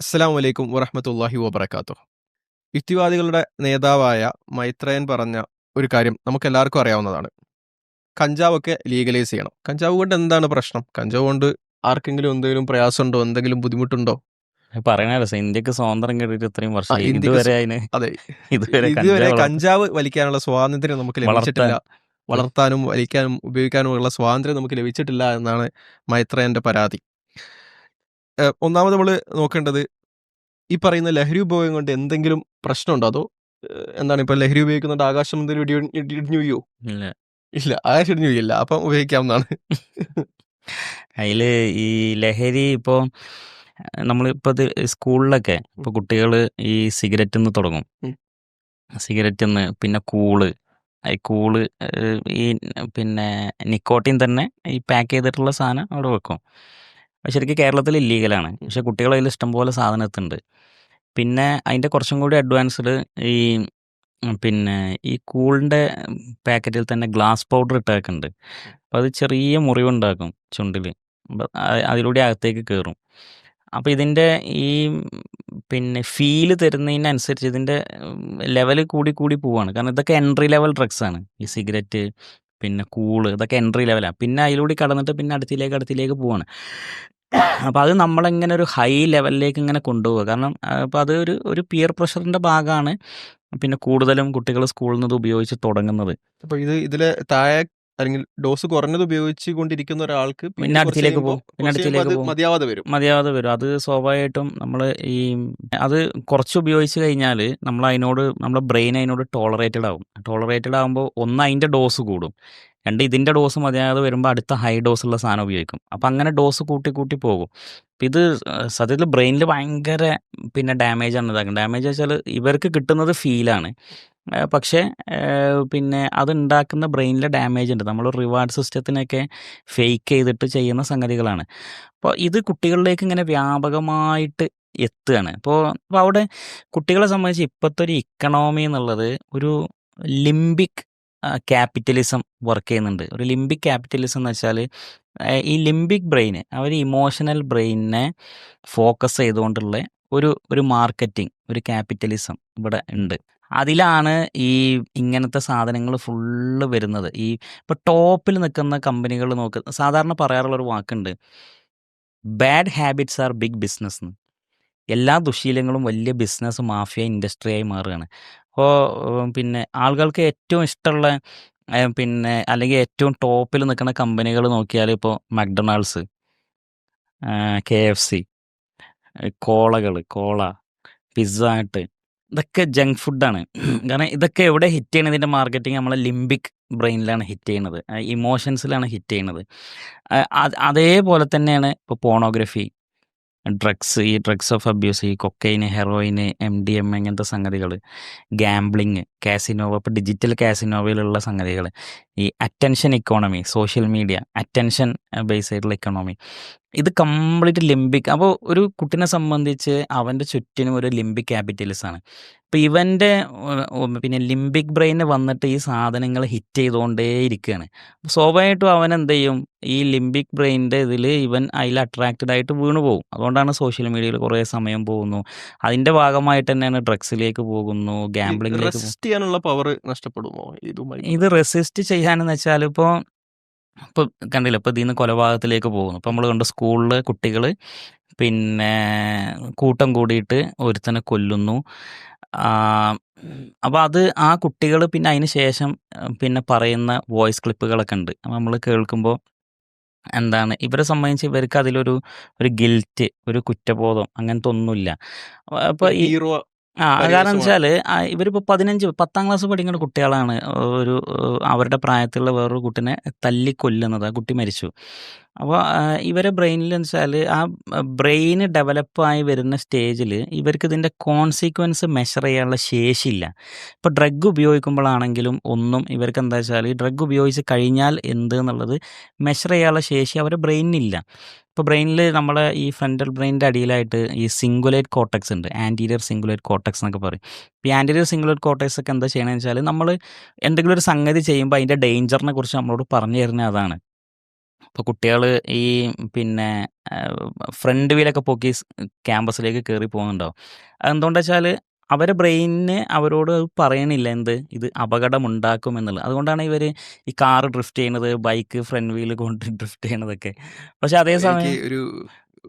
അസ്സലാമു വലൈക്കും വറഹ്മത്തുള്ളാഹി വബറകാതുഹു. യുക്തിവാദികളുടെ നേതാവായ മൈത്രയൻ പറഞ്ഞ ഒരു കാര്യം നമുക്ക് എല്ലാവർക്കും അറിയാവുന്നതാണ്. കഞ്ചാവൊക്കെ ലീഗലൈസ് ചെയ്യണം. കഞ്ചാവ് കൊണ്ട് എന്താണ് പ്രശ്നം? കഞ്ചാവ് കൊണ്ട് ആർക്കെങ്കിലും എന്തെങ്കിലും പ്രയാസമുണ്ടോ? എന്തെങ്കിലും ബുദ്ധിമുട്ടുണ്ടോ? പറയണല്ലോ ഇന്ത്യയ്ക്ക് സ്വാതന്ത്ര്യം കിട്ടിയിട്ട് ഇത്രയും വർഷം ഇതുവരെ അതെ. ഇതുവരെ കഞ്ചാവ് വലിക്കാനുള്ള സ്വാതന്ത്ര്യം നമുക്ക് ലഭിച്ചിട്ടില്ല. വളർത്താനും വലിക്കാനും ഉപയോഗിക്കാനുമുള്ള സ്വാതന്ത്ര്യം നമുക്ക് ലഭിച്ചിട്ടില്ല എന്നാണ് മൈത്രേയന്റെ പരാതി. ഒന്നാമത് നമ്മൾ നോക്കേണ്ടത് ഈ പറയുന്ന ലഹരി ഉപയോഗം കൊണ്ട് എന്തെങ്കിലും പ്രശ്നമുണ്ടോ? അതോ എന്താണ് ഇപ്പൊ ലഹരി ഉപയോഗിക്കുന്നുണ്ട് ആകാശം എന്തെങ്കിലും ഇടി ഇടി- ഇടിഞ്ഞു വീയോ ഇല്ല. ആകാശം ഇടിഞ്ഞു വീയില്ല അപ്പം ഉപയോഗിക്കാവുന്നതാണ്. അതിൽ ഈ ലഹരി ഇപ്പോൾ നമ്മളിപ്പോൾ ഇത് സ്കൂളിലൊക്കെ ഇപ്പോൾ കുട്ടികൾ ഈ സിഗരറ്റ് നിന്ന് തുടങ്ങും. സിഗരറ്റ് നിന്ന് പിന്നെ കൂൾ. ഈ കൂൾ ഈ പിന്നെ നിക്കോട്ടിൻ തന്നെ ഈ പാക്ക് ചെയ്തിട്ടുള്ള സാധനം അവിടെ വെക്കും. അത് ശരിക്കും കേരളത്തിൽ ഇല്ലീഗലാണ് പക്ഷേ കുട്ടികൾ അതിൽ ഇഷ്ടംപോലെ സാധനം എത്തുന്നുണ്ട്. പിന്നെ അതിന്റെ കുറച്ചും കൂടി അഡ്വാൻസ്ഡ് ഈ പിന്നെ ഈ കൂളിന്റെ പാക്കറ്റിൽ തന്നെ ഗ്ലാസ് പൗഡർ ഇട്ടേക്കുന്നുണ്ട്. അപ്പോൾ അത് ചെറിയ മുറിവുണ്ടാക്കും ചുണ്ടിൽ. അതിലൂടെ അകത്തേക്ക് കയറും. അപ്പോൾ ഇതിന്റെ ഈ പിന്നെ ഫീൽ തരുന്നതിനനുസരിച്ച് ഇതിന്റെ ലെവൽ കൂടി കൂടി പോവാണ്. കാരണം ഇതൊക്കെ എൻട്രി ലെവൽ ഡ്രഗ്സ് ആണ്. ഈ സിഗരറ്റ് പിന്നെ കൂൾ ഇതൊക്കെ എൻട്രി ലെവലാണ് പിന്നെ അതിലൂടെ കടന്നിട്ട് പിന്നെ അടുത്തിലേക്ക് അടുത്തിലേക്ക് പോവാണ്. അപ്പോൾ അത് നമ്മളെങ്ങനെ ഒരു ഹൈ ലെവലിലേക്ക് ഇങ്ങനെ കൊണ്ടുപോകുക കാരണം അപ്പോൾ അത് ഒരു ഒരു പിയർ പ്രഷറിന്റെ ഭാഗമാണ് പിന്നെ കൂടുതലും കുട്ടികൾ സ്കൂളിൽ നിന്ന് ഉപയോഗിച്ച് തുടങ്ങുന്നത്. അപ്പോൾ ഇത് ഇതിലെ താഴെ അല്ലെങ്കിൽ ഡോസ് കുറഞ്ഞത് ഉപയോഗിച്ച് കൊണ്ടിരിക്കുന്ന ഒരാൾക്ക് പിന്നെ കുറച്ച് അടുത്തിലേക്ക് പോകും. പിന്നെ കുറച്ച് അടുത്തിലേക്ക് അത് പോകും. മതിയാവാതെ വരും. മതിയാവാതെ വരും. അത് സ്വാഭാവികമായിട്ടും നമ്മൾ ഈ അത് കുറച്ച് ഉപയോഗിച്ച് കഴിഞ്ഞാൽ നമ്മൾ അതിനോട് നമ്മുടെ ബ്രെയിൻ അതിനോട് ടോളറേറ്റഡ് ആകും ടോളറേറ്റഡ് ആകുമ്പോൾ ഒന്ന് അതിന്റെ ഡോസ് കൂടും. രണ്ട് ഇതിന്റെ ഡോസ് മതിയാതെ വരുമ്പോൾ അടുത്ത ഹൈ ഡോസുള്ള സാധനം ഉപയോഗിക്കും. അപ്പം അങ്ങനെ ഡോസ് കൂട്ടി കൂട്ടി പോകും. അപ്പം ഇത് സത്യത്തിൽ ബ്രെയിനിൽ ഭയങ്കര പിന്നെ ഡാമേജ് ആണ് ഇതാക്കുന്നത്. ഡാമേജ് വെച്ചാൽ ഇവർക്ക് കിട്ടുന്നത് ഫീലാണ്. പക്ഷേ പിന്നെ അതുണ്ടാക്കുന്ന ബ്രെയിനിലെ ഡാമേജ് ഉണ്ട് നമ്മൾ റിവാർഡ് സിസ്റ്റത്തിനൊക്കെ ഫേക്ക് ചെയ്തിട്ട് ചെയ്യുന്ന സംഗതികളാണ്. അപ്പോൾ ഇത് കുട്ടികളിലേക്ക് ഇങ്ങനെ വ്യാപകമായിട്ട് എത്തുകയാണ്. അപ്പോൾ അപ്പോൾ അവിടെ കുട്ടികളെ സംബന്ധിച്ച് ഇപ്പോഴത്തെ ഒരു ഇക്കണോമി എന്നുള്ളത് ഒരു ലിംബിക് ക്യാപിറ്റലിസം വർക്ക് ചെയ്യുന്നുണ്ട്. ഒരു ലിംബിക് ക്യാപിറ്റലിസം എന്ന് വെച്ചാൽ ഈ ലിംബിക് ബ്രെയിന് അവർ ഇമോഷണൽ ബ്രെയിനിനെ ഫോക്കസ് ചെയ്തുകൊണ്ടുള്ള ഒരു ഒരു മാർക്കറ്റിംഗ് ഒരു ക്യാപിറ്റലിസം ഇവിടെ ഉണ്ട്. അതിലാണ് ഈ ഇങ്ങനത്തെ സാധനങ്ങൾ ഫുള്ള് വരുന്നത്. ഈ ഇപ്പോൾ ടോപ്പിൽ നിൽക്കുന്ന കമ്പനികൾ നോക്ക് സാധാരണ പറയാറുള്ളൊരു വാക്കുണ്ട്. Bad habits are big business എല്ലാ ദുശീലങ്ങളും വലിയ ബിസിനസ് മാഫിയ ഇൻഡസ്ട്രിയായി മാറുകയാണ്. അപ്പോൾ പിന്നെ ആളുകൾക്ക് ഏറ്റവും ഇഷ്ടമുള്ള പിന്നെ അല്ലെങ്കിൽ ഏറ്റവും ടോപ്പിൽ നിൽക്കുന്ന കമ്പനികൾ നോക്കിയാൽ ഇപ്പോൾ മക്ഡൊണാൾഡ്സ് കെ എഫ് സി കോളകൾ കോള പിസ്സ ഹട്ട് ഇതൊക്കെ ജങ്ക് ഫുഡാണ് കാരണം ഇതൊക്കെ എവിടെ ഹിറ്റ് ചെയ്യണത്? ഇതിന്റെ മാർക്കറ്റിംഗ് നമ്മളെ ലിംബിക് ബ്രെയിനിലാണ് ഹിറ്റ് ചെയ്യണത്. ഇമോഷൻസിലാണ് ഹിറ്റ് ചെയ്യണത്. അത് അതേപോലെ തന്നെയാണ് ഇപ്പോൾ പോണോഗ്രഫി ഡ്രഗ്സ് ഈ ഡ്രഗ്സ് ഓഫ് അബ്യൂസ് ഈ cocaine heroin M D M ഇങ്ങനത്തെ സംഗതികൾ ഗാംബ്ലിങ് കാസിനോവ ഇപ്പോൾ ഡിജിറ്റൽ കാസിനോവയിലുള്ള സംഗതികൾ ഈ attention economy social media attention base ആയിട്ടുള്ള ഇക്കോണമി ഇത് കംപ്ലീറ്റ് ലിംബിക്. അപ്പോൾ ഒരു കുട്ടിനെ സംബന്ധിച്ച് അവന്റെ ചുറ്റിനും ഒരു ലിംബിക് ക്യാപിറ്റലിസ് ആണ്. ഇപ്പോൾ ഇവന്റെ പിന്നെ ലിംബിക് ബ്രെയിന് വന്നിട്ട് ഈ സാധനങ്ങൾ ഹിറ്റ് ചെയ്തുകൊണ്ടേ ഇരിക്കുകയാണ് അപ്പോൾ സ്വാഭാവികമായിട്ടും അവൻ എന്ത് ചെയ്യും? ഈ ലിംബിക് ബ്രെയിനിന്റെ ഇതിൽ ഇവൻ അതിൽ അട്രാക്റ്റഡ് ആയിട്ട് വീണു പോകും. അതുകൊണ്ടാണ് സോഷ്യൽ മീഡിയയിൽ കുറേ സമയം പോകുന്നു. അതിന്റെ ഭാഗമായിട്ട് തന്നെയാണ് ഡ്രഗ്സിലേക്ക് പോകുന്നു റെസിസ്റ്റ് ചെയ്യാനുള്ള പവർ നഷ്ടപ്പെടുമോ? ഇത് റെസിസ്റ്റ് ചെയ്യാനെന്ന് വെച്ചാൽ ഇപ്പോൾ ഇപ്പോൾ കണ്ടില്ല ഇപ്പോൾ ഇതിൽ നിന്ന് കൊലപാതകത്തിലേക്ക് പോകുന്നു. ഇപ്പോൾ നമ്മൾ കണ്ട സ്കൂളിൽ കുട്ടികൾ പിന്നെ കൂട്ടം കൂടിയിട്ട് ഒരുത്തനെ കൊല്ലുന്നു. അപ്പോൾ അത് ആ കുട്ടികൾ പിന്നെ അതിന് ശേഷം പിന്നെ പറയുന്ന വോയിസ് ക്ലിപ്പുകളൊക്കെ ഉണ്ട്. നമ്മൾ കേൾക്കുമ്പോൾ എന്താണ് ഇവരെ സംബന്ധിച്ച് ഇവർക്ക് അതിലൊരു ഒരു ഗിൽറ്റ് ഒരു കുറ്റബോധം അങ്ങനത്തെ ഒന്നുമില്ല. അപ്പോൾ ഹീറോ ആ കാരണം. വെച്ചാൽ ഇവരിപ്പോൾ പതിനഞ്ച് പത്താം ക്ലാസ് പഠിക്കുന്ന കുട്ടികളാണ് ഒരു അവരുടെ പ്രായത്തിലുള്ള വേറൊരു കുട്ടിനെ തല്ലി കൊല്ലുന്നത് ആ കുട്ടി മരിച്ചു. അപ്പോൾ ഇവരെ ബ്രെയിനിൽ വെച്ചാൽ ആ ബ്രെയിൻ ഡെവലപ്പായി വരുന്ന സ്റ്റേജിൽ ഇവർക്ക് ഇതിന്റെ കോൺസിക്വൻസ് മെഷർ ചെയ്യാനുള്ള ശേഷിയില്ല. ഇപ്പോൾ ഡ്രഗ് ഉപയോഗിക്കുമ്പോഴാണെങ്കിലും ഒന്നും ഇവർക്ക് എന്താ വെച്ചാൽ ഈ ഡ്രഗ് ഉപയോഗിച്ച് കഴിഞ്ഞാൽ എന്ത് എന്നുള്ളത് മെഷർ ചെയ്യാനുള്ള ശേഷി അവരുടെ ബ്രെയിനിനില്ല. ഇപ്പോൾ ബ്രെയിനിൽ നമ്മളെ ഈ ഫ്രണ്ടൽ ബ്രെയിനിന്റെ അടിയിലായിട്ട് ഈ സിംഗുലേറ്റ് കോട്ടക്സ് ഉണ്ട്. ആന്റീരിയർ സിംഗുലേറ്റ് കോട്ടക്സ് എന്നൊക്കെ പറയും. ഇപ്പോൾ ഈ ആന്റീരിയർ സിംഗുലേറ്റ് കോട്ടക്സ് ഒക്കെ എന്താ ചെയ്യണമെന്ന് വെച്ചാൽ നമ്മൾ എന്തെങ്കിലും ഒരു സംഗതി ചെയ്യുമ്പോൾ അതിന്റെ ഡേഞ്ചറിനെ കുറിച്ച് നമ്മളോട് പറഞ്ഞു തരുന്നത് അതാണ്. ഇപ്പോൾ കുട്ടികൾ ഈ പിന്നെ ഫ്രണ്ട് വീലൊക്കെ പോക്കി ക്യാമ്പസിലേക്ക് കയറി പോകുന്നുണ്ടാവും. അതെന്തുകൊണ്ടെന്ന് വെച്ചാൽ അവരെ ബ്രെയിനിന് അവരോട് പറയണില്ല എന്ത്? ഇത് അപകടമുണ്ടാക്കും എന്നുള്ളത്. അതുകൊണ്ടാണ് ഇവർ ഈ കാർ ഡ്രിഫ്റ്റ് ചെയ്യണത് ബൈക്ക് ഫ്രണ്ട് വീൽ കൊണ്ട് ഡ്രിഫ്റ്റ് ചെയ്യണതൊക്കെ. പക്ഷെ എനിക്ക് അതേസമയം ഒരു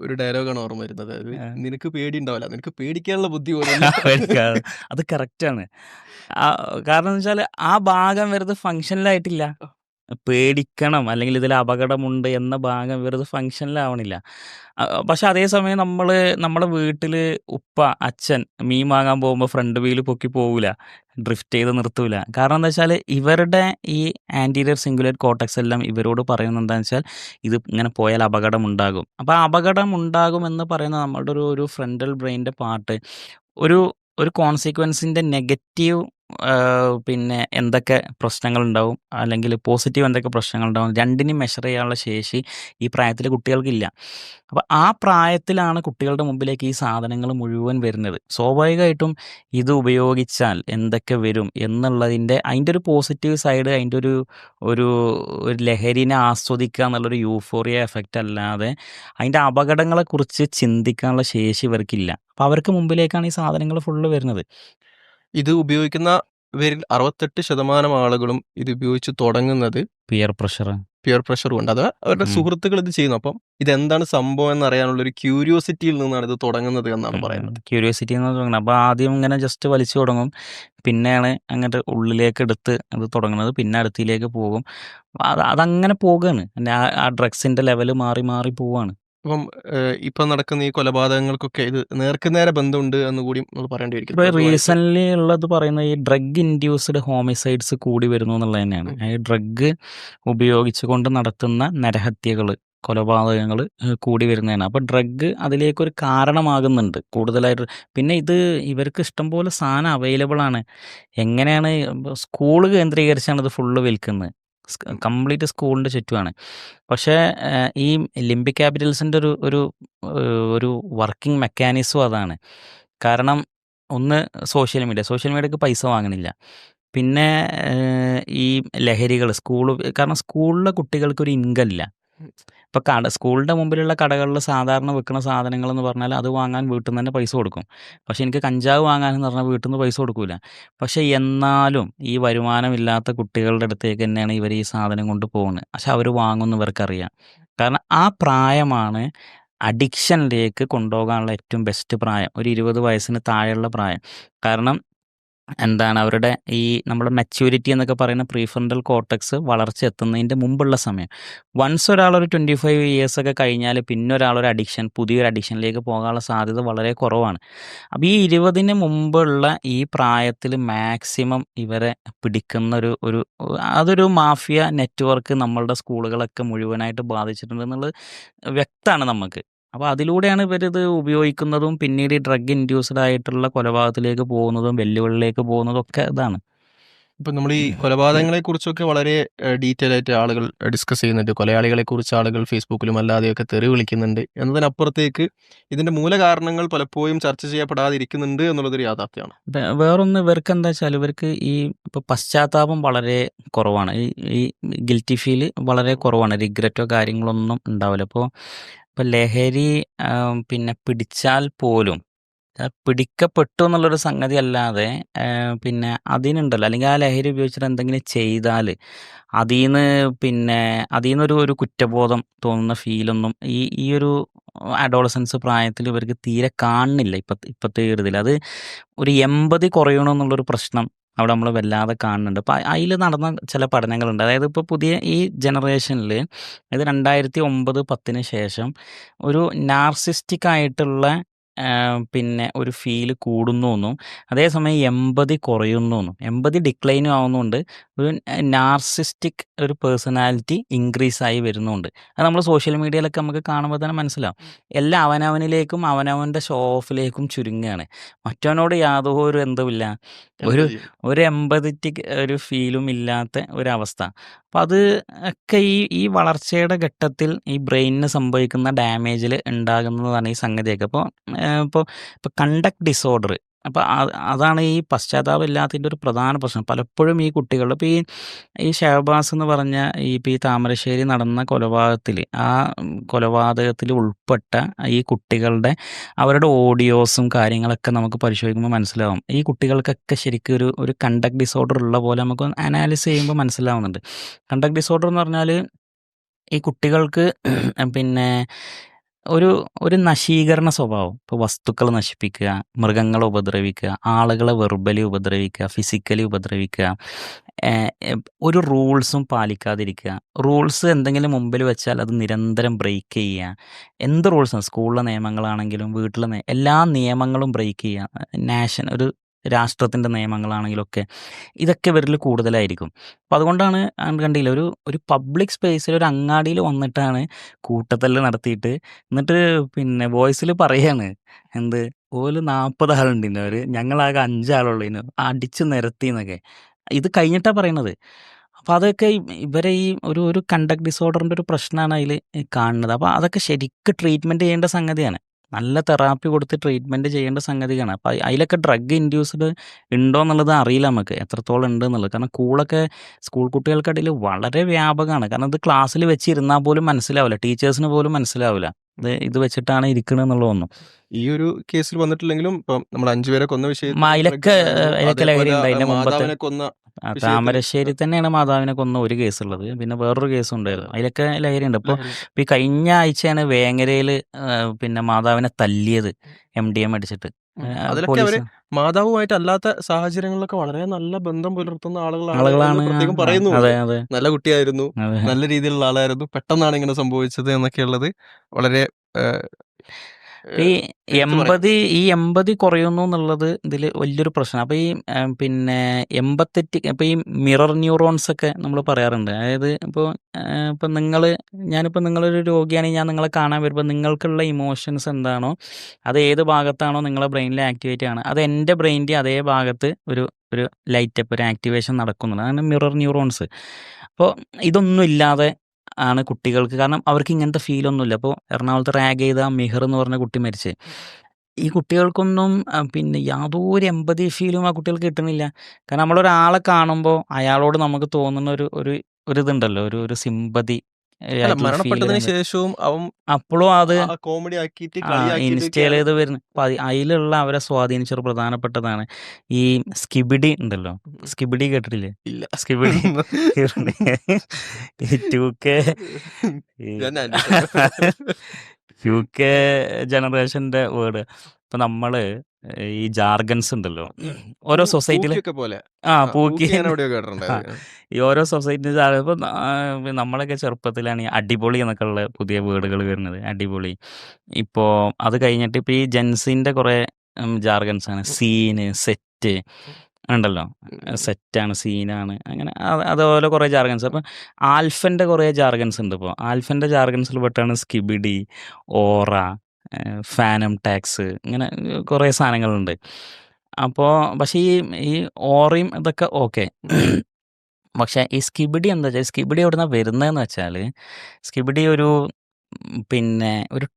ഒരു ഡയലോഗാണ് ഓർമ്മ വരുന്നത്. അത് നിനക്ക് പേടി ഉണ്ടാവില്ല നിനക്ക് പേടിക്കാനുള്ള ബുദ്ധി പോലും അത്. അത് കറക്റ്റാണ്. കാരണം എന്ന് വെച്ചാൽ ആ ഭാഗം വരുന്നത് ഫങ്ഷനിലായിട്ടില്ല പേടിക്കണം അല്ലെങ്കിൽ ഇതിൽ അപകടമുണ്ട് എന്ന ഭാഗം വെറുതെ ഫങ്ഷനിലാവണില്ല പക്ഷെ അതേസമയം നമ്മൾ നമ്മുടെ വീട്ടിൽ ഉപ്പ അച്ഛൻ മീൻ വാങ്ങാൻ പോകുമ്പോൾ ഫ്രണ്ട് വീൽ പൊക്കി പോവൂല. ഡ്രിഫ്റ്റ് ചെയ്ത് നിർത്തൂല കാരണം എന്താ വെച്ചാൽ ഇവരുടെ ഈ ആന്റീരിയർ സിംഗുലേറ്റ് കോട്ടക്സ് എല്ലാം ഇവരോട് പറയുന്നത് എന്താണെന്ന് വെച്ചാൽ ഇത് ഇങ്ങനെ പോയാൽ അപകടം ഉണ്ടാകും അപ്പോൾ ആ അപകടം ഉണ്ടാകും എന്ന് പറയുന്ന നമ്മുടെ ഒരു ഒരു ഫ്രണ്ടൽ ബ്രെയിന്റെ പാർട്ട് ഒരു ഒരു കോൺസിക്വൻസിന്റെ നെഗറ്റീവ് പിന്നെ എന്തൊക്കെ പ്രശ്നങ്ങളുണ്ടാവും? അല്ലെങ്കിൽ പോസിറ്റീവ് എന്തൊക്കെ പ്രശ്നങ്ങളുണ്ടാവും? രണ്ടിനും മെഷർ ചെയ്യാനുള്ള ശേഷി ഈ പ്രായത്തിൽ കുട്ടികൾക്കില്ല. അപ്പോൾ ആ പ്രായത്തിലാണ് കുട്ടികളുടെ മുമ്പിലേക്ക് ഈ സാധനങ്ങൾ മുഴുവൻ വരുന്നത്. സ്വാഭാവികമായിട്ടും ഇത് ഉപയോഗിച്ചാൽ എന്തൊക്കെ വരും എന്നുള്ളതിന്റെ അതിന്റെ ഒരു പോസിറ്റീവ് സൈഡ് അതിന്റെ ഒരു ഒരു ലഹരിനെ ആസ്വദിക്കുക എന്നുള്ളൊരു യൂഫോറിയ എഫക്റ്റ് അല്ലാതെ അതിന്റെ അപകടങ്ങളെക്കുറിച്ച് ചിന്തിക്കാനുള്ള ശേഷി ഇവർക്കില്ല. അപ്പോൾ അവർക്ക് മുമ്പിലേക്കാണ് ഈ സാധനങ്ങൾ ഫുള്ള് വരുന്നത്. ഇത് ഉപയോഗിക്കുന്നവരിൽ അറുപത്തെട്ട് ശതമാനം ആളുകളും ഇത് ഉപയോഗിച്ച് തുടങ്ങുന്നത് പിയർ പ്രഷർ പിയർ പ്രഷർ കൊണ്ട്. അത് അവരുടെ ഉം. സുഹൃത്തുക്കൾ ഇത് ചെയ്യുന്നു. അപ്പം ഇതെന്താണ് സംഭവം എന്നറിയാനുള്ള ഒരു ക്യൂരിയോസിറ്റിയിൽ നിന്നാണ് ഇത് തുടങ്ങുന്നത് എന്നാണ് പറയുന്നത്. ക്യൂരിയോസിറ്റി എന്ന് തുടങ്ങുന്നത് അപ്പോൾ ആദ്യം ഇങ്ങനെ ജസ്റ്റ് വലിച്ചു തുടങ്ങും. പിന്നെയാണ് അങ്ങോട്ട് ഉള്ളിലേക്ക് എടുത്ത് അത് തുടങ്ങുന്നത്. പിന്നെ അടുത്തിലേക്ക് പോകും. അത് അതങ്ങനെ പോകുകയാണ്. ആ ഡ്രഗ്സിന്റെ ലെവൽ മാറി മാറി പോവാണ്. അപ്പം ഏഹ്, ഇപ്പം നടക്കുന്ന ഈ കൊലപാതകങ്ങൾക്കൊക്കെ ഇത് നേർക്കുനേരെ ബന്ധമുണ്ട് എന്ന് കൂടി നമ്മൾ പറയേണ്ടി വരും ഇപ്പോൾ പൊതുവായിട്ട്. റീസെന്റ്ലി ഉള്ളത് പറയുന്നത് ഈ ഡ്രഗ് ഇൻഡ്യൂസ്ഡ് ഹോമിസൈഡ്സ് കൂടി വരുന്നു എന്നുള്ളത് തന്നെയാണ്. ഈ ഡ്രഗ് ഉപയോഗിച്ചുകൊണ്ട് നടത്തുന്ന നരഹത്യകൾ കൊലപാതകങ്ങൾ കൂടി വരുന്നതാണ്. അപ്പോൾ ഡ്രഗ് അതിലേക്കൊരു കാരണമാകുന്നുണ്ട് കൂടുതലായിട്ട്. പിന്നെ ഇത് ഇവർക്ക് ഇഷ്ടംപോലെ സാധനം അവൈലബിൾ ആണ്. എങ്ങനെയാണ് സ്കൂൾ കേന്ദ്രീകരിച്ചാണ് ഇത് ഫുള്ള് വിൽക്കുന്നത്. കംപ്ലീറ്റ് സ്കൂളിന്റെ ചുറ്റുമാണ്. പക്ഷേ ഈ ലിംബിക് ക്യാപിറ്റൽസിന്റെ ഒരു ഒരു ഒരു വർക്കിംഗ് മെക്കാനിസം അതാണ്. കാരണം ഒന്ന് സോഷ്യൽ മീഡിയ. സോഷ്യൽ മീഡിയക്ക് പൈസ വാങ്ങുന്നില്ല. പിന്നെ ഈ ലഹരികൾ സ്കൂൾ കാരണം സ്കൂളിലെ കുട്ടികൾക്ക് ഒരു ഇൻകം ഇല്ല. ഇപ്പോൾ കട സ്കൂളിന്റെ മുമ്പിലുള്ള കടകളിൽ സാധാരണ വിൽക്കുന്ന സാധനങ്ങൾ എന്ന് പറഞ്ഞാൽ അത് വാങ്ങാൻ വീട്ടിൽ നിന്ന് തന്നെ പൈസ കൊടുക്കും. പക്ഷേ എനിക്ക് കഞ്ചാവ് വാങ്ങാനെന്ന് പറഞ്ഞാൽ വീട്ടിൽ നിന്ന് പൈസ കൊടുക്കില്ല പക്ഷേ എന്നാലും ഈ വരുമാനമില്ലാത്ത കുട്ടികളുടെ അടുത്തേക്ക് തന്നെയാണ് ഇവർ ഈ സാധനം കൊണ്ട് പോകുന്നത്. പക്ഷെ അവർ വാങ്ങുമെന്ന് ഇവർക്കറിയാം. കാരണം ആ പ്രായമാണ് അഡിക്ഷനിലേക്ക് കൊണ്ടുപോകാനുള്ള ഏറ്റവും ബെസ്റ്റ് പ്രായം. ഒരു ഇരുപത് വയസ്സിന് താഴെയുള്ള പ്രായം. കാരണം എന്താണ് അവരുടെ ഈ നമ്മുടെ മെച്യൂരിറ്റി എന്നൊക്കെ പറയുന്ന പ്രീഫ്രണ്ടൽ കോർട്ടക്സ് വളർച്ച എത്തുന്നതിന്റെ മുമ്പുള്ള സമയം. വൺസ് ഒരാളൊരു ട്വന്റി ഫൈവ് ഇയേഴ്സ് ഒക്കെ കഴിഞ്ഞാൽ പിന്നെ ഒരാളൊരു അഡിക്ഷൻ പുതിയൊരു അഡിക്ഷനിലേക്ക് പോകാനുള്ള സാധ്യത വളരെ കുറവാണ്. അപ്പോൾ ഈ ഇരുപതിന് മുമ്പുള്ള ഈ പ്രായത്തിൽ മാക്സിമം ഇവരെ പിടിക്കുന്ന ഒരു ഒരു അതൊരു മാഫിയ നെറ്റ്വർക്ക് നമ്മളുടെ സ്കൂളുകളൊക്കെ മുഴുവനായിട്ട് ബാധിച്ചിട്ടുണ്ട് എന്നുള്ളത് വ്യക്തമാണ് നമുക്ക്. അപ്പോൾ അതിലൂടെയാണ് ഇവരിത് ഉപയോഗിക്കുന്നതും പിന്നീട് ഈ ഡ്രഗ് ഇൻഡ്യൂസ്ഡ് ആയിട്ടുള്ള കൊലപാതകത്തിലേക്ക് പോകുന്നതും വെല്ലുവിളിയിലേക്ക് പോകുന്നതും ഒക്കെ ഇതാണ്. ഇപ്പം നമ്മൾ ഈ കൊലപാതകങ്ങളെ കുറിച്ചൊക്കെ വളരെ ഡീറ്റെയിൽ ആയിട്ട് ആളുകൾ ഡിസ്കസ് ചെയ്യുന്നുണ്ട്. കൊലയാളികളെ കുറിച്ച് ആളുകൾ ഫേസ്ബുക്കിലും അല്ലാതെയൊക്കെ തെറി വിളിക്കുന്നുണ്ട്. എന്നതിനപ്പുറത്തേക്ക് ഇതിന്റെ മൂലകാരണങ്ങൾ പലപ്പോഴും ചർച്ച ചെയ്യപ്പെടാതിരിക്കുന്നുണ്ട് എന്നുള്ളതൊരു യാഥാർത്ഥ്യമാണ്. വേറൊന്ന് ഇവർക്ക് എന്താ വെച്ചാൽ ഇവർക്ക് ഈ ഇപ്പോൾ പശ്ചാത്താപം വളരെ കുറവാണ്. ഈ ഈ ഗിൽറ്റി ഫീൽ വളരെ കുറവാണ്. റിഗ്രറ്റോ കാര്യങ്ങളൊന്നും ഉണ്ടാവില്ല. അപ്പോൾ ഇപ്പോൾ ലഹരി പിന്നെ പിടിച്ചാൽ പോലും അത് പിടിക്കപ്പെട്ടു എന്നുള്ളൊരു സംഗതി അല്ലാതെ പിന്നെ അതിനുണ്ടല്ലോ. അല്ലെങ്കിൽ ആ ലഹരി ഉപയോഗിച്ചിട്ട് എന്തെങ്കിലും ചെയ്താൽ അതിൽ നിന്ന് പിന്നെ അതിൽ നിന്നൊരു ഒരു കുറ്റബോധം തോന്നുന്ന ഫീലൊന്നും ഈ ഈ ഒരു അഡോളസൻസ് പ്രായത്തിൽ ഇവർക്ക് തീരെ കാണുന്നില്ല. ഇപ്പത്തെ ഇപ്പോഴത്തെ ഒരു ഇതിൽ അത് ഒരു എൺപത് കുറയണമെന്നുള്ളൊരു പ്രശ്നം അവിടെ നമ്മൾ വല്ലാതെ കാണുന്നുണ്ട്. അപ്പോൾ അതിൽ നടന്ന ചില പഠനങ്ങളുണ്ട്. അതായത് ഇപ്പോൾ പുതിയ ഈ ജനറേഷനിൽ അതായത് രണ്ടായിരത്തി ഒമ്പത് പത്തിന് ശേഷം ഒരു നാർസിസ്റ്റിക് ആയിട്ടുള്ള പിന്നെ ഒരു ഫീൽ കൂടുന്നു എന്നും അതേസമയം എൺപതി കുറയുന്നു എന്നും എൺപതി ഡിക്ലൈനും ആവുന്നുണ്ട്. ഒരു നാർസിസ്റ്റിക് ഒരു പേഴ്സണാലിറ്റി ഇൻക്രീസ് ആയി വരുന്നുണ്ട്. അത് നമ്മൾ സോഷ്യൽ മീഡിയയിലൊക്കെ നമുക്ക് കാണുമ്പോൾ തന്നെ മനസ്സിലാവും. എല്ലാം അവനവനിലേക്കും അവനവന്റെ ഷോ ഓഫിലേക്കും ചുരുങ്ങുകയാണ് മറ്റവനോട് യാതൊരു എന്തുമില്ല ഒരു ഒരു എമ്പതറ്റിക് ഒരു ഫീലും ഇല്ലാത്ത ഒരവസ്ഥ. അപ്പം അത് ഒക്കെ ഈ ഈ വളർച്ചയുടെ ഘട്ടത്തിൽ ഈ ബ്രെയിനിന് സംഭവിക്കുന്ന ഡാമേജിൽ ഉണ്ടാകുന്നതാണ് ഈ സംഗതിയൊക്കെ. അപ്പോൾ ഇപ്പോൾ ഇപ്പോൾ കണ്ടക്ട് ഡിസോർഡർ അപ്പോൾ അതാണ് ഈ പശ്ചാത്താപം ഇല്ലാത്തതിന്റെ ഒരു പ്രധാന പ്രശ്നം. പലപ്പോഴും ഈ കുട്ടികൾ ഇപ്പോൾ ഈ ഈ ഷഹബാസ് എന്ന് പറഞ്ഞ ഈ ഇപ്പോൾ ഈ താമരശ്ശേരി നടന്ന കൊലപാതകത്തിൽ ആ കൊലപാതകത്തിൽ ഉൾപ്പെട്ട ഈ കുട്ടികളുടെ അവരുടെ ഓഡിയോസും കാര്യങ്ങളൊക്കെ നമുക്ക് പരിശോധിക്കുമ്പോൾ മനസ്സിലാവും. ഈ കുട്ടികൾക്കൊക്കെ ശരിക്കും ഒരു ഒരു കണ്ടക്ട് ഡിസോർഡർ ഉള്ള പോലെ നമുക്ക് അനാലിസ് ചെയ്യുമ്പോൾ മനസ്സിലാവുന്നുണ്ട്. കണ്ടക്ട് ഡിസോർഡർ എന്ന് പറഞ്ഞാൽ ഈ കുട്ടികൾക്ക് പിന്നെ ഒരു ഒരു നശീകരണ സ്വഭാവം. ഇപ്പോൾ വസ്തുക്കൾ നശിപ്പിക്കുക മൃഗങ്ങളെ ഉപദ്രവിക്കുക ആളുകളെ വെർബലി ഉപദ്രവിക്കുക ഫിസിക്കലി ഉപദ്രവിക്കുക ഒരു റൂൾസും പാലിക്കാതിരിക്കുക. റൂൾസ് എന്തെങ്കിലും മുമ്പിൽ വെച്ചാൽ അത് നിരന്തരം ബ്രേക്ക് ചെയ്യുക. എന്ത് റൂൾസും? സ്കൂളിലെ നിയമങ്ങളാണെങ്കിലും വീട്ടിലെ എല്ലാ നിയമങ്ങളും ബ്രേക്ക് ചെയ്യുക. നാഷൻ ഒരു രാഷ്ട്രത്തിന്റെ നിയമങ്ങളാണെങ്കിലൊക്കെ ഇതൊക്കെ ഇവരിൽ കൂടുതലായിരിക്കും. അപ്പോൾ അതുകൊണ്ടാണ് കണ്ടില്ല ഒരു ഒരു പബ്ലിക് സ്പേസിൽ ഒരു അങ്ങാടിയിൽ വന്നിട്ടാണ് കൂട്ടത്തല്ല് നടത്തിയിട്ട് എന്നിട്ട് പിന്നെ വോയിസിൽ പറയാണ് എന്ത്? ഓൽ നാൽപ്പത് ആളുണ്ട് അവർ ഞങ്ങളാകെ അഞ്ചാളുള്ളതിന് അടിച്ച് നിരത്തി എന്നൊക്കെ ഇത് കഴിഞ്ഞിട്ടാണ് പറയണത്. അപ്പോൾ അതൊക്കെ ഇവരെ ഈ ഒരു ഒരു കണ്ടക്ട് ഡിസോർഡറിന്റെ ഒരു പ്രശ്നമാണ് അതിൽ കാണുന്നത്. അപ്പോൾ അതൊക്കെ ശരിക്കും ട്രീറ്റ്മെന്റ് ചെയ്യേണ്ട സംഗതിയാണ്. നല്ല തെറാപ്പി കൊടുത്ത് ട്രീറ്റ്മെന്റ് ചെയ്യേണ്ട സംഗതിയാണ് അപ്പോൾ അതിലൊക്കെ ഡ്രഗ് ഇൻഡ്യൂസ്ഡ് ഉണ്ടോ എന്നുള്ളത് അറിയില്ല നമുക്ക് എത്രത്തോളം ഉണ്ട് എന്നുള്ളത്. കാരണം കൂളൊക്കെ സ്കൂൾ കുട്ടികൾക്കിടയിൽ വളരെ വ്യാപകമാണ്. കാരണം അത് ക്ലാസ്സിൽ വെച്ചിരുന്നാൽ പോലും മനസ്സിലാവില്ല ടീച്ചേഴ്സിന് പോലും മനസ്സിലാവില്ല ഇത് ഇത് വെച്ചിട്ടാണ് ഇരിക്കുന്നത് എന്നുള്ളതൊന്നും ഈ ഒരു കേസിൽ വന്നിട്ടില്ലെങ്കിലും ഇപ്പം നമ്മൾ അഞ്ചുപേരെ കൊന്ന വിഷയം ലഹരി ഉണ്ട് അതിന്റെ മുമ്പത്തെ. കൊന്ന താമരശ്ശേരി തന്നെയാണ് മാതാവിനെ കൊന്ന ഒരു കേസുള്ളത്. പിന്നെ വേറൊരു കേസും ഉണ്ടായിരുന്നു അതിലൊക്കെ ലഹരി ഉണ്ട്. ഇപ്പോൾ ഇപ്പൊ ഈ കഴിഞ്ഞ ആഴ്ചയാണ് വേങ്ങരയിൽ പിന്നെ മാതാവിനെ തല്ലിയത്. എം ഡി എം അടിച്ചിട്ട്. അതിലൊക്കെ പോലീസ് അവർ മാതാവുമായിട്ട് അല്ലാത്ത സാഹചര്യങ്ങളിലൊക്കെ വളരെ നല്ല ബന്ധം പുലർത്തുന്ന ആളുകളാണ് എന്ന് പ്രത്യേകം പറയുന്നു അതെ അതെ. നല്ല കുട്ടിയായിരുന്നു. അതെ. നല്ല രീതിയിലുള്ള ആളായിരുന്നു. പെട്ടെന്നാണ് ഇങ്ങനെ സംഭവിച്ചത് എന്നൊക്കെയുള്ളത് വളരെ ഏഹ്, ഈ എൺപത് ഈ എൺപത് കുറയുന്നു എന്നുള്ളത് ഇതിൽ വലിയൊരു പ്രശ്നം. അപ്പോൾ ഈ പിന്നെ എൺപത്തെട്ട് ഇപ്പോൾ ഈ മിറർ ന്യൂറോൺസ് ഒക്കെ നമ്മൾ പറയാറുണ്ട്. അതായത് ഇപ്പോൾ ഇപ്പൊ നിങ്ങൾ ഞാനിപ്പോൾ നിങ്ങളൊരു രോഗിയാണെങ്കിൽ ഞാൻ നിങ്ങളെ കാണാൻ വരുമ്പോൾ നിങ്ങൾക്കുള്ള ഇമോഷൻസ് എന്താണോ അത് ഏത് ഭാഗത്താണോ നിങ്ങളെ ബ്രെയിനിൽ ആക്ടിവേറ്റ് ആണ് അത് എന്റെ ബ്രെയിനിന്റെ അതേ ഭാഗത്ത് ഒരു ഒരു ലൈറ്റപ്പ് ഒരു ആക്ടിവേഷൻ നടക്കുന്നുണ്ട്. അതാണ് മിറർ ന്യൂറോൺസ്. അപ്പോൾ ഇതൊന്നും ഇല്ലാതെ ആണ് കുട്ടികൾക്ക്. കാരണം അവർക്ക് ഇങ്ങനത്തെ ഫീലൊന്നുമില്ല അപ്പോൾ എറണാകുളത്ത് റാഗ് ചെയ്ത മിഹർ എന്ന് പറഞ്ഞ കുട്ടി മരിച്ചേ. ഈ കുട്ടികൾക്കൊന്നും പിന്നെ യാതൊരു എമ്പതി ഫീലും ആ കുട്ടികൾക്ക് കിട്ടുന്നില്ല. കാരണം നമ്മളൊരാളെ കാണുമ്പോൾ അയാളോട് നമുക്ക് തോന്നുന്ന ഒരു ഒരു ഒരു ഇതുണ്ടല്ലോ. ഒരു ഒരു സിമ്പതി മരണപ്പെട്ടതിന് ശേഷവും അവൻ അപ്പോഴും അത് കോമഡി ആക്കിയിട്ട് ഇൻസ്റ്റയിൽ ചെയ്ത് വരുന്നത് അപ്പം അതിലുള്ള അവരെ സ്വാധീനിച്ചൊരു പ്രധാനപ്പെട്ടതാണ് ഈ സ്കിബിഡി ഉണ്ടല്ലോ. സ്കിബിഡി കേട്ടിട്ടില്ലേ? ഇല്ല. Skibidi. Two K. U K ജനറേഷന്റെ word ഇപ്പൊ നമ്മൾ ഈ ജാർഗൻസ് ഉണ്ടല്ലോ. ഓരോ പൂക്കിയൊക്കെ പോലെ. ആ ആ, പൂക്കി പൂക്കി ഞാൻ എവിടെയോ കേട്ടിട്ടുണ്ടായിരുന്നു ഈ ഓരോ സൊസൈറ്റി ഇപ്പൊ നമ്മളൊക്കെ ചെറുപ്പത്തിലാണ് ഈ അടിപൊളി എന്നൊക്കെ ഉള്ള പുതിയ വേർഡുകൾ വരുന്നത് അടിപൊളി. ഇപ്പോ അത് കഴിഞ്ഞിട്ട് ഇപ്പൊ ഈ ജെൻസിന്റെ കുറെ ജാർഗൻസ് ആണ്. സീന് സെറ്റ് ഉണ്ടല്ലോ. സെറ്റാണ് സീനാണ് അങ്ങനെ അത് അതുപോലെ കുറേ ജാർഗൻസ് അപ്പം ആൽഫന്റെ കുറേ ജാർഗൻസ് ഉണ്ട് ഇപ്പോൾ ആൽഫന്റെ ജാർഗൻസിൽ പെട്ടാണ് സ്കിബിഡി ഓറ ഫാനം ടാക്സ് ഇങ്ങനെ കുറേ സാധനങ്ങളുണ്ട്. അപ്പോൾ പക്ഷേ ഈ ഈ ഓറിയും ഇതൊക്കെ ഓക്കെ. പക്ഷേ ഈ സ്കിബിഡി എന്താ വെച്ചാൽ സ്കിബിഡി എവിടെ നിന്നാണ് വരുന്നതെന്ന് വെച്ചാൽ സ്കിബിഡി ഒരു പിന്നെ ഒരു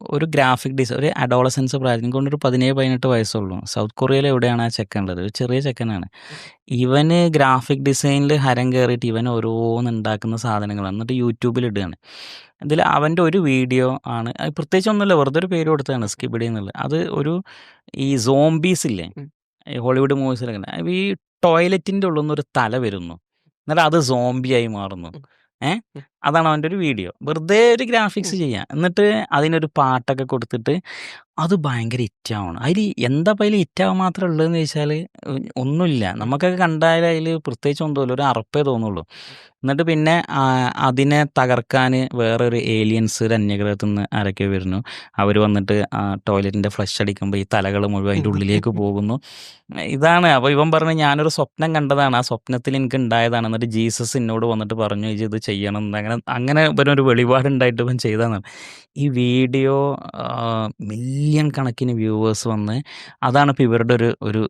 ഒരു ഗ്രാഫിക് ഡിസൈൻ ഒരു അഡോളസൻസ് പ്രായം കൊണ്ടൊരു പതിനേഴ് പതിനെട്ട് വയസ്സുള്ളൂ. സൗത്ത് കൊറിയയിൽ എവിടെയാണ് ആ ചെക്കൻ ഉള്ളത് ഒരു ചെറിയ ചെക്കനാണ്. ഇവന് ഗ്രാഫിക് ഡിസൈനിൽ ഹരം കയറിയിട്ട് ഇവൻ ഓരോന്ന് ഉണ്ടാക്കുന്ന സാധനങ്ങളാണ്. എന്നിട്ട് യൂട്യൂബിൽ ഇടുകയാണ്. ഇതിൽ അവന്റെ ഒരു വീഡിയോ ആണ്. പ്രത്യേകിച്ച് ഒന്നുമില്ല വെറുതെ ഒരു പേര് കൊടുത്തതാണ് സ്കിബിഡി എന്നുള്ളത്. അത് ഒരു ഈ സോംബീസ് ഇല്ലേ? ഹോളിവുഡ് മൂവീസിലൊക്കെ ഈ ടോയ്ലറ്റിന്റെ ഉള്ളിൽ ഒരു തല വരുന്നു. എന്നിട്ട് അത് സോംബിയായി മാറുന്നു. ഏ? ഉം. അതാണ് അവന്റെ ഒരു വീഡിയോ. വെറുതെ ഒരു ഗ്രാഫിക്സ് ചെയ്യാം. എന്നിട്ട് അതിനൊരു പാട്ടൊക്കെ കൊടുത്തിട്ട് അത് ഭയങ്കര ഹിറ്റാവണം അതിൽ എന്താ അതിൽ ഹിറ്റാവാൻ മാത്രമേ ഉള്ളതെന്ന് ചോദിച്ചാൽ ഒന്നുമില്ല. നമുക്കൊക്കെ കണ്ടാൽ അതിൽ പ്രത്യേകിച്ച് ഒന്നുമില്ല ഒരു അറപ്പേ തോന്നുള്ളൂ. എന്നിട്ട് പിന്നെ അതിനെ തകർക്കാൻ വേറൊരു ഏലിയൻസ് ഒരു അന്യഗ്രഹത്തിൽ നിന്ന് ആരൊക്കെ വരുന്നു. അവർ വന്നിട്ട് ആ ടോയ്ലറ്റിന്റെ ഫ്ലഷ് അടിക്കുമ്പോൾ ഈ തലകൾ മുഴുവൻ അതിന്റെ ഉള്ളിലേക്ക് പോകുന്നു. ഇതാണ്. അപ്പോൾ ഇവൻ പറഞ്ഞു ഞാനൊരു സ്വപ്നം കണ്ടതാണ്. ആ സ്വപ്നത്തിൽ എനിക്ക് ഉണ്ടായതാണ്. എന്നിട്ട് ജീസസ് എന്നോട് വന്നിട്ട് പറഞ്ഞു ഇത് ചെയ്യണം എന്ന്." അങ്ങനെ അങ്ങനെ ഇവനൊരു വെളിപാടുണ്ടായിട്ട് ഇവൻ ചെയ്തതാണ്. ഈ വീഡിയോ മില്യൺ കണക്കിന് വ്യൂവേഴ്സ് വന്ന് അതാണ് ഇപ്പോൾ ഇവരുടെ ഒരു ഒരു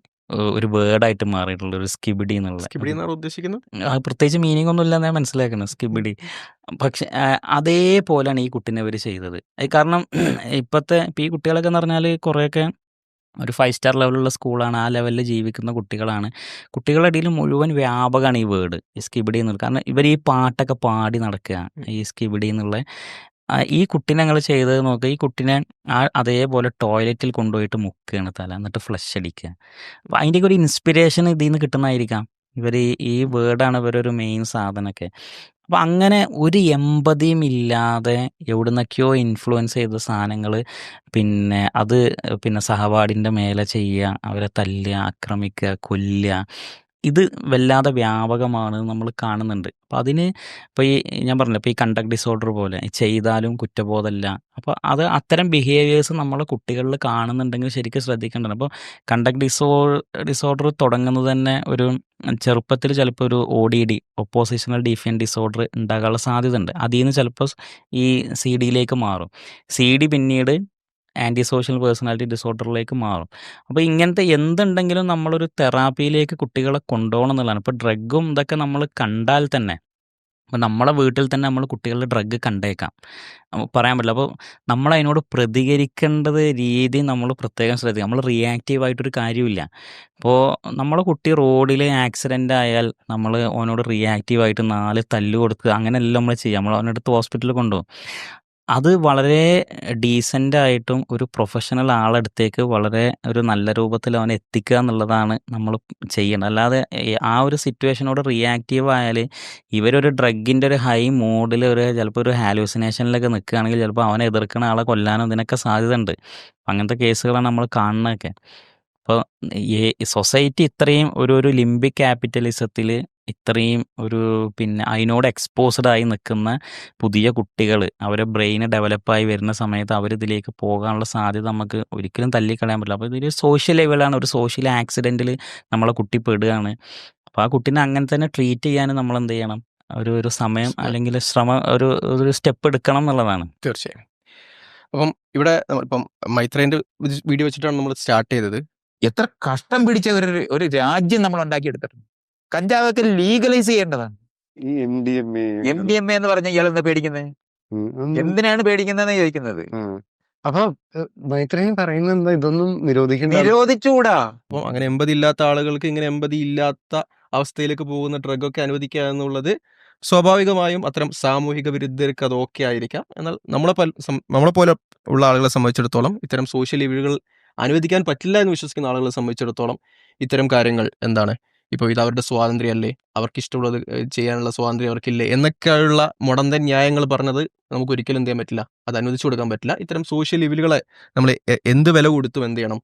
ഒരു വേർഡായിട്ട് മാറിയിട്ടുള്ള ഒരു സ്കിബിഡി എന്നുള്ളത്. സ്കിബിഡി എന്നാണ് ഉദ്ദേശിക്കുന്നത്? പ്രത്യേകിച്ച് മീനിങ് ഒന്നും ഇല്ലെന്ന് ഞാൻ മനസ്സിലാക്കുന്നത് സ്കിബിഡി. പക്ഷെ അതേപോലെയാണ് ഈ കുട്ടീനെ അവർ ചെയ്തത്. കാരണം ഇപ്പോഴത്തെ ഇപ്പം ഈ കുട്ടികളൊക്കെ എന്ന് പറഞ്ഞാൽ കുറേയൊക്കെ ഒരു ഫൈവ് സ്റ്റാർ ലെവലുള്ള സ്കൂളാണ്. ആ ലെവലിൽ ജീവിക്കുന്ന കുട്ടികളാണ്. കുട്ടികളുടെ ഇടയിൽ മുഴുവൻ വ്യാപകമാണ് ഈ വേർഡ്. ഈ സ്കിബിഡി എന്നുള്ളത്. കാരണം ഇവർ ഈ പാട്ടൊക്കെ പാടി നടക്കുക. ഈ സ്കിബിഡി എന്നുള്ള ഈ കുട്ടീനെ ഞങ്ങൾ ചെയ്തത് നോക്കുക ഈ കുട്ടിനെ ആ അതേപോലെ ടോയ്ലറ്റിൽ കൊണ്ടുപോയിട്ട് മുക്കുകയാണ് തല. എന്നിട്ട് ഫ്ലഷ് അടിക്കുക. അപ്പൊ അതിന്റെയൊക്കെ ഒരു ഇൻസ്പിരേഷൻ ഇതിൽ നിന്ന് കിട്ടുന്നതായിരിക്കാം. ഇവർ ഈ ഈ വേർഡാണ് ഇവരൊരു മെയിൻ സാധനമൊക്കെ. അപ്പൊ അങ്ങനെ ഒരു എമ്പതിയും ഇല്ലാതെ എവിടുന്നൊക്കെയോ ഇൻഫ്ലുവൻസ് ചെയ്ത സാധനങ്ങൾ പിന്നെ അത് പിന്നെ സഹപാഠിന്റെ മേലെ ചെയ്യുക, അവരെ തല്ലുക, ആക്രമിക്കുക, കൊല്ലുക. ഇത് വല്ലാതെ വ്യാപകമാണ് നമ്മൾ കാണുന്നുണ്ട്. അപ്പം അതിന് ഇപ്പോൾ ഈ ഞാൻ പറഞ്ഞില്ല ഇപ്പോൾ ഈ കണ്ടക്ട് ഡിസോർഡർ പോലെ ചെയ്താലും കുറ്റബോധമല്ല അപ്പോൾ അത് അത്തരം ബിഹേവിയേഴ്സ് നമ്മൾ കുട്ടികളിൽ കാണുന്നുണ്ടെങ്കിൽ ശരിക്കും ശ്രദ്ധിക്കേണ്ടത് അപ്പോൾ കണ്ടക്ട് ഡിസോ ഡിസോർഡർ തുടങ്ങുന്നത് തന്നെ ഒരു ചെറുപ്പത്തിൽ ചിലപ്പോൾ ഒരു O D D oppositional defiant disorder ഉണ്ടാകാനുള്ള സാധ്യതയുണ്ട്. നിന്ന് ചിലപ്പോൾ ഈ സി ഡിയിലേക്ക് മാറും. സി ഡി പിന്നീട് ആന്റി സോഷ്യൽ പേഴ്സണാലിറ്റി ഡിസോർഡറിലേക്ക് മാറും. അപ്പോൾ ഇങ്ങനത്തെ എന്തുണ്ടെങ്കിലും നമ്മളൊരു തെറാപ്പിയിലേക്ക് കുട്ടികളെ കൊണ്ടുപോകണം എന്നുള്ളതാണ്. ഇപ്പോൾ ഡ്രഗും ഇതൊക്കെ നമ്മൾ കണ്ടാൽ തന്നെ അപ്പോൾ നമ്മളെ വീട്ടിൽ തന്നെ നമ്മൾ കുട്ടികളുടെ ഡ്രഗ് കണ്ടേക്കാം. പറയാൻ പറ്റില്ല. അപ്പോൾ നമ്മൾ അതിനോട് പ്രതികരിക്കേണ്ടത് രീതി നമ്മൾ പ്രത്യേകം ശ്രദ്ധിക്കണം. നമ്മൾ റിയാക്റ്റീവ് ആയിട്ടൊരു കാര്യവുമില്ല. ഇപ്പോൾ നമ്മളെ കുട്ടി റോഡിൽ ആക്സിഡന്റ് ആയാൽ നമ്മൾ ഓനോട് റിയാക്റ്റീവ് ആയിട്ട് 4 തല്ല് കൊടുക്കുക അങ്ങനെയല്ല നമ്മൾ ചെയ്യുക. നമ്മൾ അവനെ ഹോസ്പിറ്റലിൽ കൊണ്ടുപോകും. അത് വളരെ ഡീസന്റ് ആയിട്ടും ഒരു പ്രൊഫഷണൽ ആളടുത്തേക്ക് വളരെ ഒരു നല്ല രൂപത്തിൽ അവനെ എത്തിക്കുക എന്നുള്ളതാണ് നമ്മൾ ചെയ്യണം അല്ലാതെ ആ ഒരു സിറ്റുവേഷനോട് റിയാക്റ്റീവ് ആയാൽ ഇവരൊരു ഡ്രഗിന്റെ ഒരു ഹൈ മൂഡിൽ ഒരു ചിലപ്പോൾ ഒരു ഹാലൂസിനേഷനിലൊക്കെ നിൽക്കുകയാണെങ്കിൽ ചിലപ്പോൾ അവനെ എതിർക്കുന്ന ആളെ കൊല്ലാനും ഇതിനൊക്കെ സാധ്യത ഉണ്ട് അങ്ങനത്തെ കേസുകളാണ് നമ്മൾ കാണുന്നതൊക്കെ. അപ്പോൾ ഈ സൊസൈറ്റി ഇത്രയും ഒരു ഒരു ലിംബിക് ക്യാപിറ്റലിസത്തിൽ ഇത്രയും ഒരു പിന്നെ അതിനോട് എക്സ്പോസ്ഡ് ആയി നിൽക്കുന്ന പുതിയ കുട്ടികൾ അവരെ ബ്രെയിൻ ഡെവലപ്പായി വരുന്ന സമയത്ത് അവരിതിലേക്ക് പോകാനുള്ള സാധ്യത നമുക്ക് ഒരിക്കലും തല്ലിക്കളയാൻ പറ്റില്ല. അപ്പോൾ ഇതൊരു സോഷ്യൽ ലെവലാണ്. ഒരു സോഷ്യൽ ആക്സിഡന്റിൽ നമ്മളെ കുട്ടി പെടുകയാണ്. അപ്പോൾ ആ കുട്ടീനെ അങ്ങനെ തന്നെ ട്രീറ്റ് ചെയ്യാൻ നമ്മൾ എന്ത് ചെയ്യണം? ഒരു ഒരു സമയം അല്ലെങ്കിൽ ശ്രമം ഒരു ഒരു സ്റ്റെപ്പ് എടുക്കണം എന്നുള്ളതാണ്. തീർച്ചയായും. അപ്പം ഇവിടെ ഇപ്പം മൈത്രേന്റെ വീഡിയോ വെച്ചിട്ടാണ് നമ്മൾ സ്റ്റാർട്ട് ചെയ്തത്. എത്ര കഷ്ടം പിടിച്ച ഒരു ഒരു രാജ്യം നമ്മൾ ഉണ്ടാക്കിയെടുത്തിട്ടുണ്ട്. കഞ്ചാവൊക്കെ ലീഗലൈസ് ചെയ്യേണ്ടതാണ്. ഈ MDMA M D M A എന്ന് പറഞ്ഞ ഇയാൾ എന്താ പേടിക്കുന്നത്? എന്തിനാണ് പേടിക്കുന്നതെന്ന് ചോദിക്കുന്നത്. അപ്പൊ മൈത്രേയൻ പറയുന്നത് എന്താ ഇതൊന്നും നിരോധിക്കണ്ട നിരോധിച്ചുകൂടാ. അപ്പോൾ അങ്ങനെ എമ്പതി ഇല്ലാത്ത ആളുകൾക്ക് ഇങ്ങനെ എമ്പതി ഇല്ലാത്ത അവസ്ഥയിലേക്ക് പോകുന്ന ഡ്രഗൊക്കെ അനുവദിക്കുക എന്നുള്ളത് സ്വാഭാവികമായും അത്തരം സാമൂഹിക വിരുദ്ധർക്ക് അത് ഓക്കെ ആയിരിക്കാം. എന്നാൽ നമ്മളെ നമ്മളെ പോലെ ഉള്ള ആളുകളെ സംബന്ധിച്ചിടത്തോളം ഇത്തരം സോഷ്യൽ ഇവലുകൾ അനുവദിക്കാൻ പറ്റില്ല എന്ന് വിശ്വസിക്കുന്ന ആളുകളെ സംബന്ധിച്ചിടത്തോളം ഇത്തരം കാര്യങ്ങൾ എന്താണ് ഇപ്പോൾ ഇത് അവരുടെ സ്വാതന്ത്ര്യമല്ലേ അവർക്ക് ഇഷ്ടമുള്ളത് ഏഹ്, ചെയ്യാനുള്ള സ്വാതന്ത്ര്യം അവർക്കില്ലേ എന്നൊക്കെയുള്ള മുടന്തൻ ന്യായങ്ങൾ പറഞ്ഞത് നമുക്ക് ഒരിക്കലും എന്ത് ചെയ്യാൻ പറ്റില്ല അത് അനുവദിച്ചു കൊടുക്കാൻ പറ്റില്ല. ഇത്തരം സോഷ്യൽ ഇവലുകളെ നമ്മൾ എന്ത് വില കൊടുത്തും എന്ത് ചെയ്യണം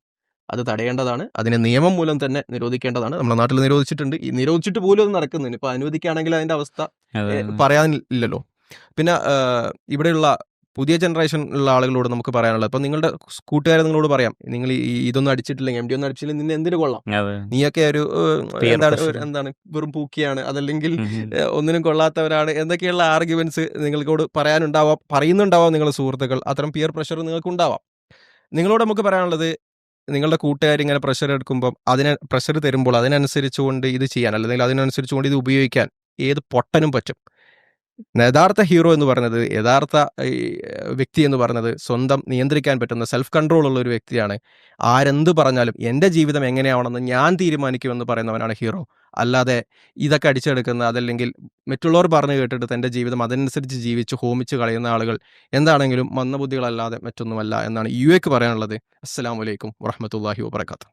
അത് തടയേണ്ടതാണ്. അതിനെ നിയമം മൂലം തന്നെ നിരോധിക്കേണ്ടതാണ്. നമ്മുടെ നാട്ടിൽ നിരോധിച്ചിട്ടുണ്ട്. ഈ നിരോധിച്ചിട്ട് പോലും അത് നടക്കുന്നുണ്ട്. ഇപ്പോൾ അനുവദിക്കുകയാണെങ്കിൽ അതിന്റെ അവസ്ഥ പറയാനില്ലല്ലോ. പിന്നെ ഇവിടെയുള്ള പുതിയ ജനറേഷൻ ഉള്ള ആളുകളോട് നമുക്ക് പറയാനുള്ളത്. അപ്പോൾ നിങ്ങളുടെ കൂട്ടുകാരെ നിങ്ങളോട് പറയാം. നിങ്ങൾ ഇതൊന്നും അടിച്ചിട്ടില്ലെങ്കിൽ എം ഡി ഒന്നും അടിച്ചില്ലെങ്കിൽ നിന്നെ എന്തിനു കൊള്ളാം. നീയൊക്കെ ഒരു എന്താണ് എന്താണ് വെറും പൂക്കിയാണ്. അതല്ലെങ്കിൽ ഒന്നിനും കൊള്ളാത്തവരാണ്. എന്തൊക്കെയുള്ള ആർഗ്യുമെന്റ്സ് നിങ്ങൾക്കോട് പറയാനുണ്ടാവാം പറയുന്നുണ്ടാവാം നിങ്ങളുടെ സുഹൃത്തുക്കൾ. അത്തരം പിയർ പ്രഷർ നിങ്ങൾക്ക് ഉണ്ടാവാം നിങ്ങളോട് നമുക്ക് പറയാനുള്ളത് നിങ്ങളുടെ കൂട്ടുകാർ ഇങ്ങനെ പ്രഷർ എടുക്കുമ്പോൾ അതിന് പ്രഷർ തരുമ്പോൾ അതിനനുസരിച്ചുകൊണ്ട് ഇത് ചെയ്യാൻ അല്ലെങ്കിൽ അതിനനുസരിച്ചുകൊണ്ട് ഇത് ഉപയോഗിക്കാൻ ഏത് പൊട്ടനും പറ്റും. യഥാർത്ഥ ഹീറോ എന്ന് പറയുന്നത് യഥാർത്ഥ വ്യക്തി എന്ന് പറയുന്നത് സ്വന്തം നിയന്ത്രിക്കാൻ പറ്റുന്ന സെൽഫ് കൺട്രോൾ ഉള്ള ഒരു വ്യക്തിയാണ്. ആരെന്ത് പറഞ്ഞാലും എന്റെ ജീവിതം എങ്ങനെയാവണമെന്ന് ഞാൻ തീരുമാനിക്കുമെന്ന് പറയുന്നവനാണ് ഹീറോ. അല്ലാതെ ഇതൊക്കെ അടിച്ചെടുക്കുന്ന അതല്ലെങ്കിൽ മറ്റുള്ളവർ പറഞ്ഞു കേട്ടിട്ട് തന്റെ ജീവിതം അതനുസരിച്ച് ജീവിച്ച് ഹോമിച്ച് കളയുന്ന ആളുകൾ എന്താണെങ്കിലും മന്ദബുദ്ധികളല്ലാതെ മറ്റൊന്നുമല്ല എന്നാണ് യു എക്ക് പറയാനുള്ളത്. അസ്സലാമു അലൈക്കും വറഹമത്തല്ലാഹി വബർക്കാത്തു